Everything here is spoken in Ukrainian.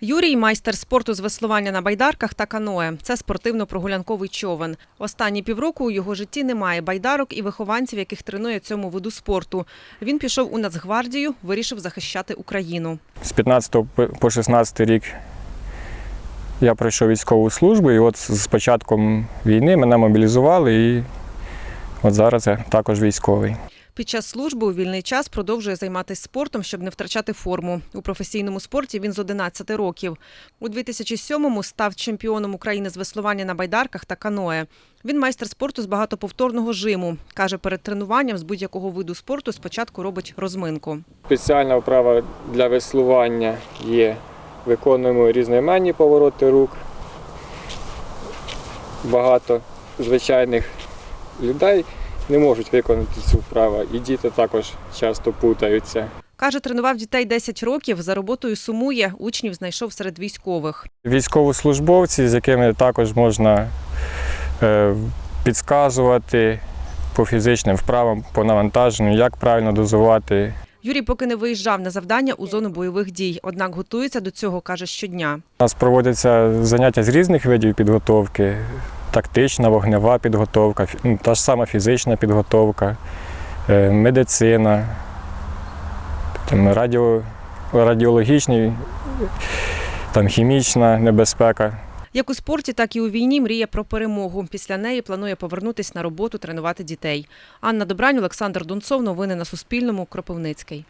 Юрій майстер спорту з веслування на байдарках та каное. Це спортивно-прогулянковий човен. Останні півроку у його житті немає байдарок і вихованців, яких тренує цьому виду спорту. Він пішов у Нацгвардію, вирішив захищати Україну. З 15 по 16 рік я пройшов військову службу, і от з початком війни мене мобілізували, і от зараз я також військовий. Під час служби у вільний час продовжує займатися спортом, щоб не втрачати форму. У професійному спорті він з 11 років. У 2007-му став чемпіоном України з веслування на байдарках та каное. Він майстер спорту з багатоповторного жиму. Каже, перед тренуванням з будь-якого виду спорту спочатку робить розминку. Спеціальна вправа для веслування є. Виконуємо різноіменні повороти рук. Багато звичайних людей не можуть виконати цю вправу, і діти також часто путаються. Каже, тренував дітей 10 років. За роботою сумує. Учнів знайшов серед військових. Військовослужбовці, з якими також можна е, підказувати по фізичним вправам, по навантаженню, як правильно дозувати Юрій поки не виїжджав на завдання у зону бойових дій, однак готується до цього, каже, щодня. У нас проводяться заняття з різних видів підготовки: тактична, вогнева підготовка, ну, та ж сама фізична підготовка, е, медицина, там, радіо, радіологічні, там, хімічна небезпека. Як у спорті, так і у війні мріє про перемогу. Після неї планує повернутись на роботу, тренувати дітей. Анна Добрань, Олександр Донцов. Новини на Суспільному. Кропивницький.